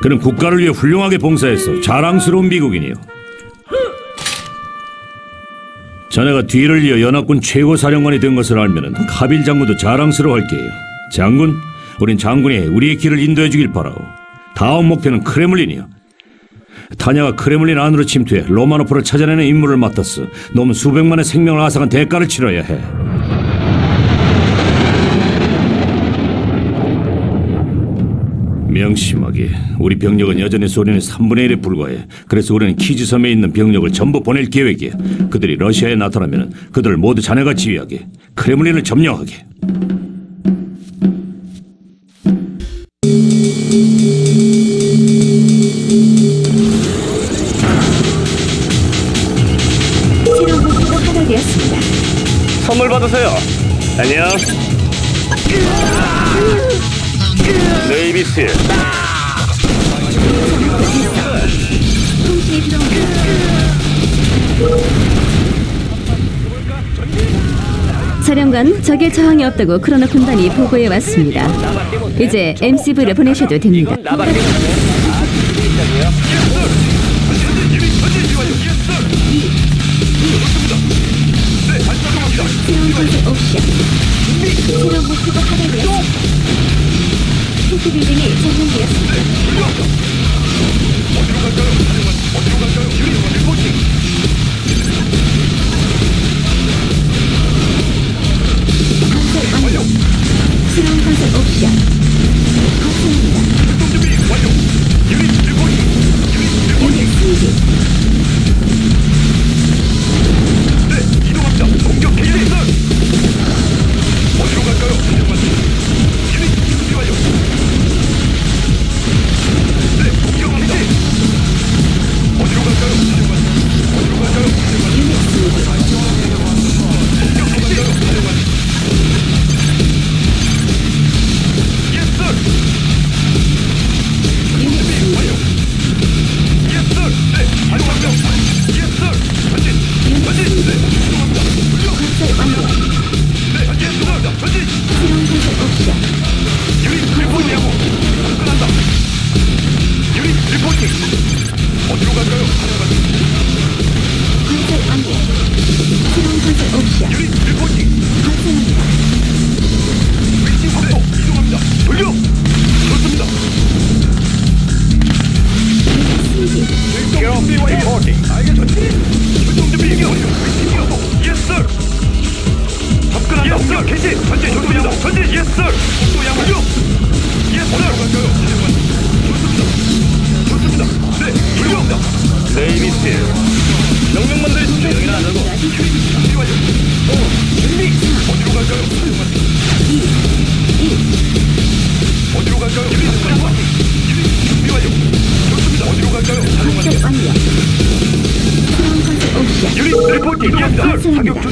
그는 국가를 위해 훌륭하게 봉사했어 자랑스러운 미국인이요. 자네가 뒤를 이어 연합군 최고 사령관이 된 것을 알면은 카빌 장군도 자랑스러워할 게요. 장군, 우린 장군이 우리의 길을 인도해 주길 바라오. 다음 목표는 크레물린이요. 타냐가 크레물린 안으로 침투해 로마노프를 찾아내는 임무를 맡았어. 놈은 수백만의 생명을 앗아간 대가를 치러야 해. 명심하게. 우리 병력은 여전히 소련의 3분의 1에 불과해. 그래서 우리는 키즈섬에 있는 병력을 전부 보낼 계획이야. 그들이 러시아에 나타나면 그들을 모두 자네가 지휘하게. 크레물린을 점령하게 받으세요 안녕 들어옵니다. 사령관, 적의 저항이 없다고 크로노 군단이 보고해 왔습니다. 이제 MCV를 보내셔도 됩니다. 새로운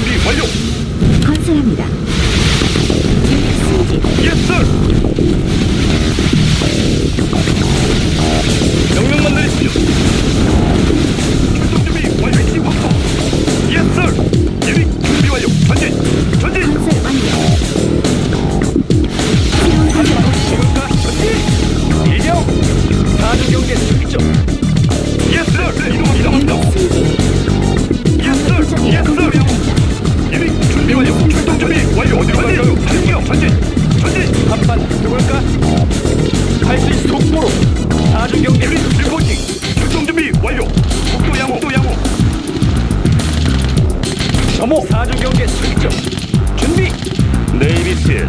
옵션. 건설합니다. 건설합니다. 아주 경계 일본기 출동 준비 완료 복도 양호 양호 점호 사주 경계 출정 준비 네이비스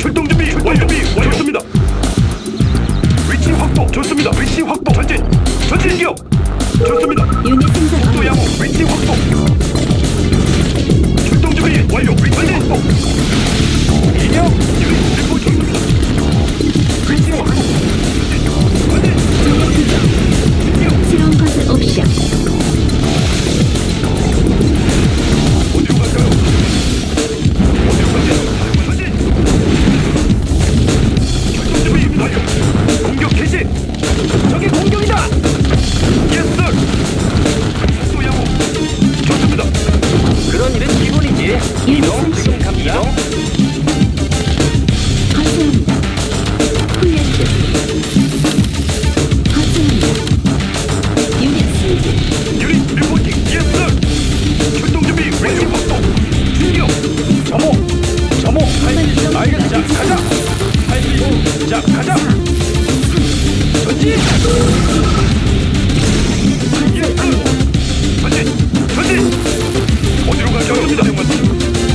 출동 준비 완료 완료입니다 위치 확보 좋습니다 위치 확보 전진 전진 기억 좋습니다 유닛 생산 복도 양호 위치 확보 출동 준비 완료 위치 확보 인형 유닛 일본 좋습니다 위치 확보 知らんか 자 가자 아이고 자 가자 전진 전진 전진 어디로 가죠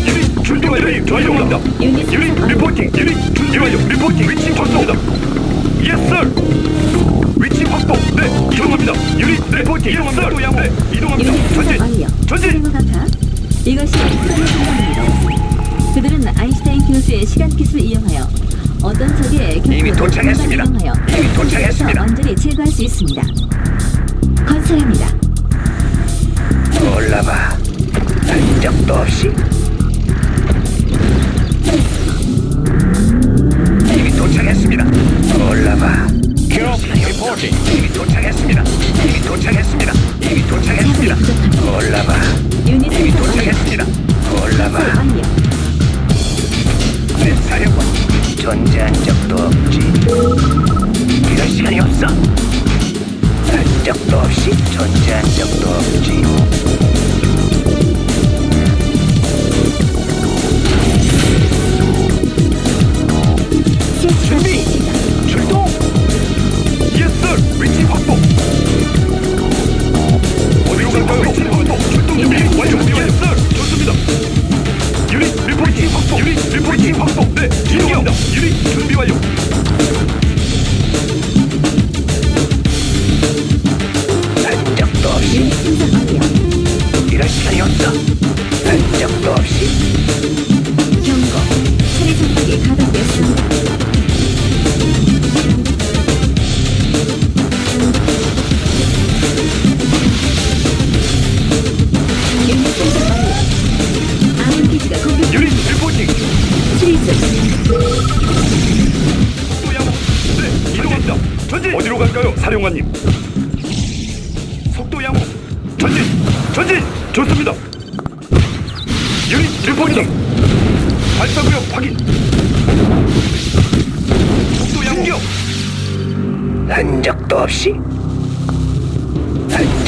유닛 준비 완료 완료합니다 유닛 리포팅 유닛 준비 완료 리포팅 위치 확보다 예스 위치 확보 네 이동합니다 유닛 리포팅 예스 네 이동합니다 전진 전진 이것이 수단의 상황입니다 그들은 아인슈타인 교수의 시간 기술을 이용하여 어떤 적의 이미 도착했습니다. 이용하여 이미 도착했습니다. 완전히 제거할 수 있습니다. 건설합니다. 올라봐. 흔적도 없이. 이미 도착했습니다. 올라봐. 리포팅. 이미 도착했습니다. 이미 도착했습니다. 이미 도착했습니다. 올라봐. 유닛 이미. 도착했습니다. 올라봐. 내 사령관 존재한 적도 없지. 이럴 시간이 없어. 한 적도 없이 존재한 적도 없지.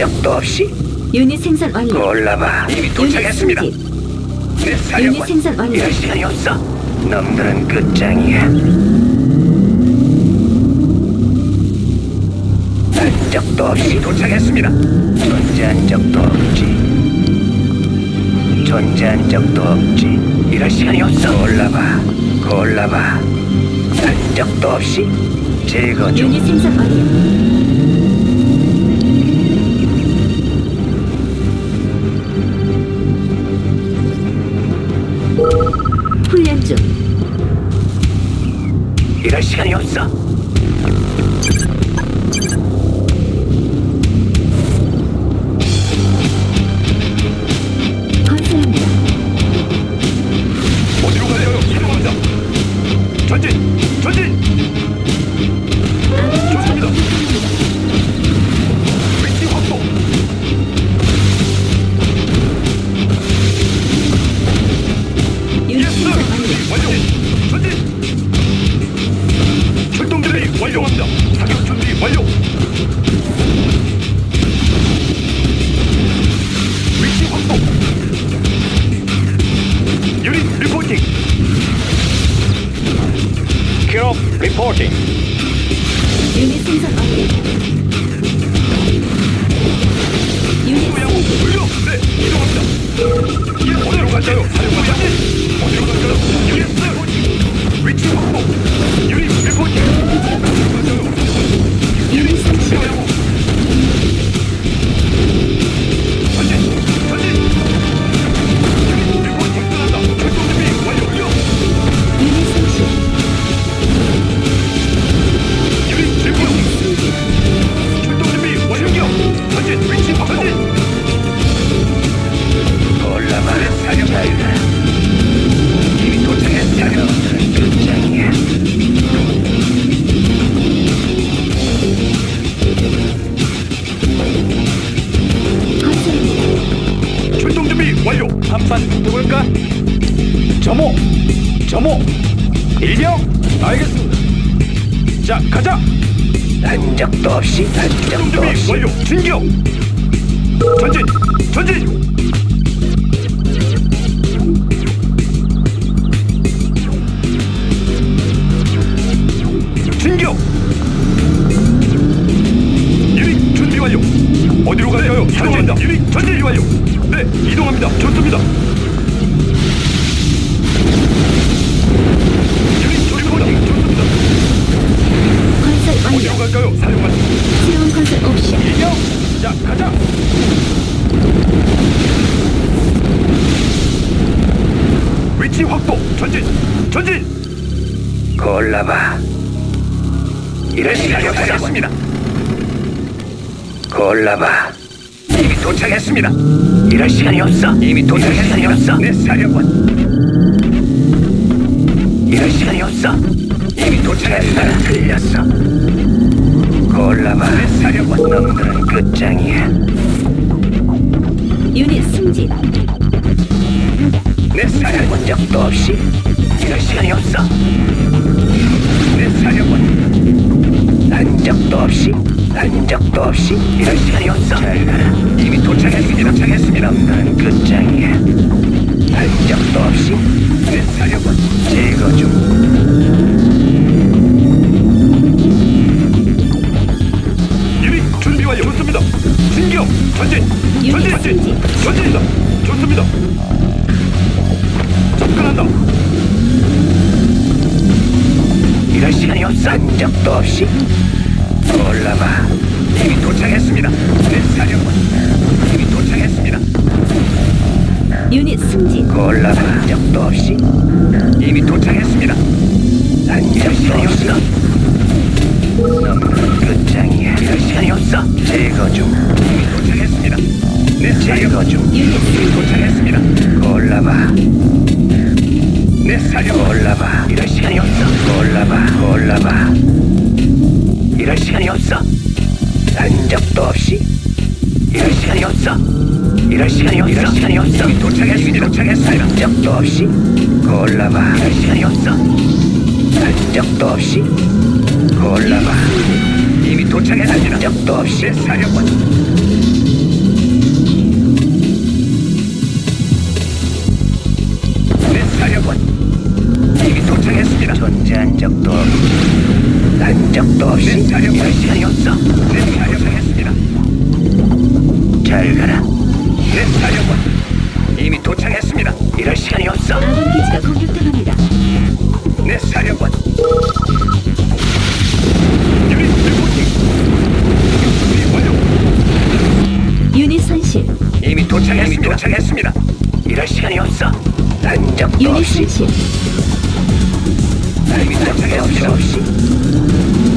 한 적도 없이? 유닛 생산 완료. 올라봐. 이미 유닛 도착했습니다. 승진. 내 유닛 사령관 생산 완료. 이럴 시간이 없어. 놈들은 끝장이야. 한 적도 없이 도착했습니다. 존재한 적도 없지. 존재한 적도 없지. 이럴 시간이 없어. 골라봐. 골라봐. 한 적도 없이 제거 중. 유닛 생산 완료. 이럴 시간이 없어 완료합니다 일병! 알겠습니다. 자 가자! 한 적도 없이 한 적도 없이. 완료! 진격 전진! 전진 골라봐. 이럴 시간이 없습니다. 골라봐. 이미 도착했습니다. 이럴 시간이 없어. 이미 도착할 시간이 없어. 내 사령관. 이럴 시간이 없어. 이미 도착했다. 틀렸어. 골라봐. 내 사령관. 놈들은 끝장이야. 유닛 승진. 내 사령관 적도 없이 이럴 시간이 없어. 내 사령관 한 적도 없이 한 적도 없이 이럴 시간이 없어. 이미 도착했습니다. 도착했습니다. 난 끝장이야. 한 적도 없이 내 사령관 제거 중. 유닛 준비 완료. 좋습니다. 진격 전진. 전진 전진. 전진이다. 좋습니다. 접근한다. 이럴 시간이 없어. 한 적도 없이 올라봐. 이미 도착했습니다. 내 사령관 이미 도착했습니다. 유닛 승진. 골라봐 한 적도 없이 이미 도착했습니다. 한 적도 없이 놈은 끝장이야. 이럴 시간이 없어. 제거 중. 이미 도착했습니다. 내 제거 중. 유닛 이미 도착했습니다. 골라봐. 내 사령 골라봐. 이럴 시간이 없어. 골라봐. 골라봐. 이럴 시간이 없어. 한 적도 없이 이럴 시간이 없어. 이럴 시간이 없어. 이럴 시간이 없어. 이미 도착했습니다. 도착했어요. 한 적도 없이 골라봐. 이럴 시간이 없어. 한 적도 없이 골라봐. 이미 도착했습니다. 한 적도 없이 사령관. 존재한 적도 없이 한 적도 없이 없어. 내 사령관했습니다. 잘 가라. 내 사령관. 이미 도착했습니다. 이럴 시간이 없어. 아군 기지가 공격당합니다. 내 사령관. 유닛 손실. 이미 도착했습니다. 이미 도착했습니다. 이럴 시간이 없어. 한 적도 유닛 없이 손실. 이미 도착했습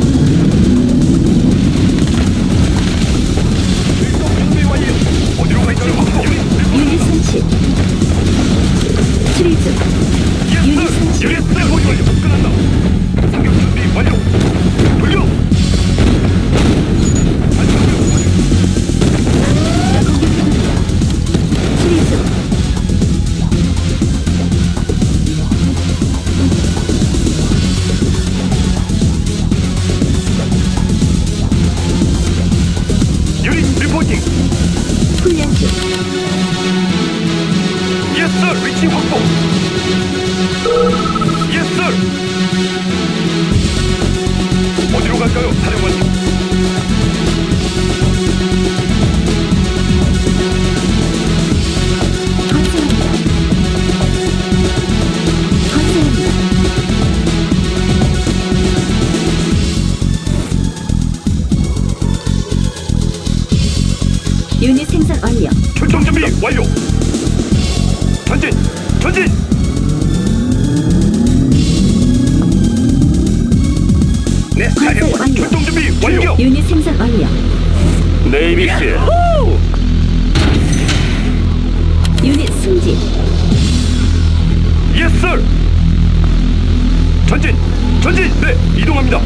전진. 네, 이동합니다.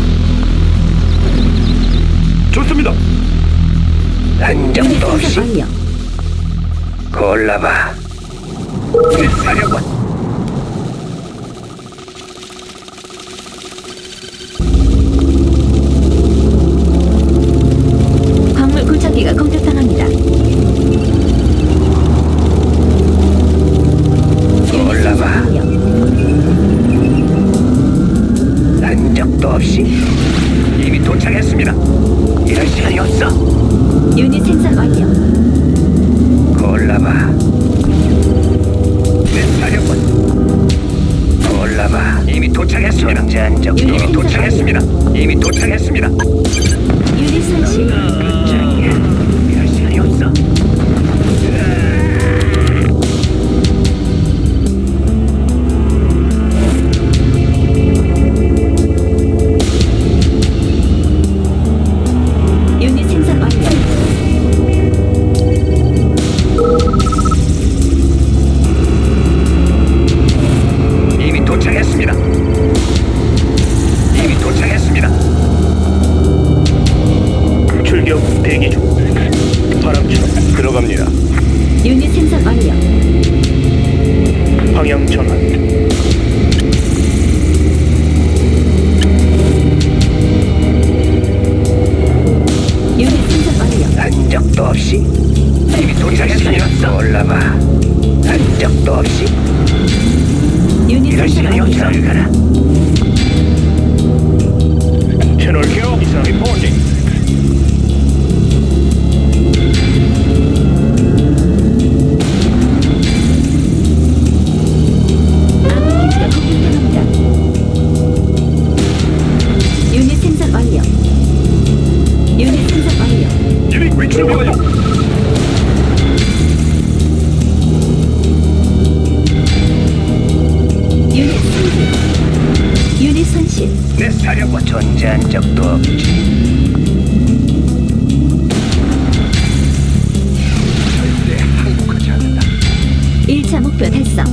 좋습니다. 한 유닛 적도 없이. 골라봐. 내 사령관. 기 1차 목표 달성.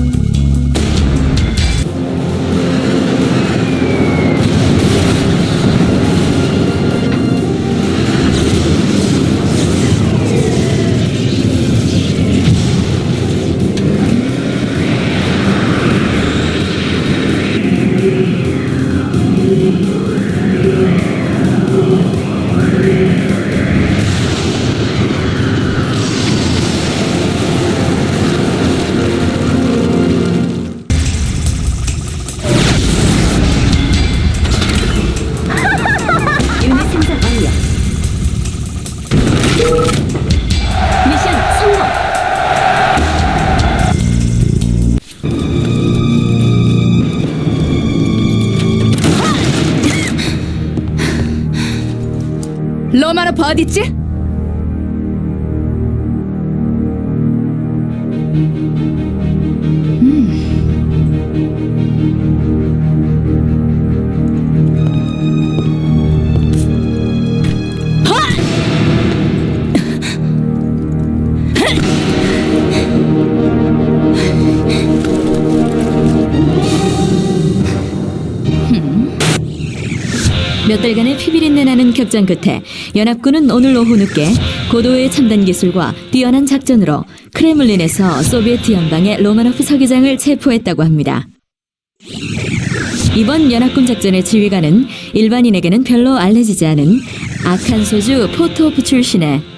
어딨지? 몇 달간의 피비린내 나는 격전 끝에 연합군은 오늘 오후 늦게 고도의 첨단 기술과 뛰어난 작전으로 크레물린에서 소비에트 연방의 로마노프 서기장을 체포했다고 합니다. 이번 연합군 작전의 지휘관은 일반인에게는 별로 알려지지 않은 아칸 소주 포트오프 출신의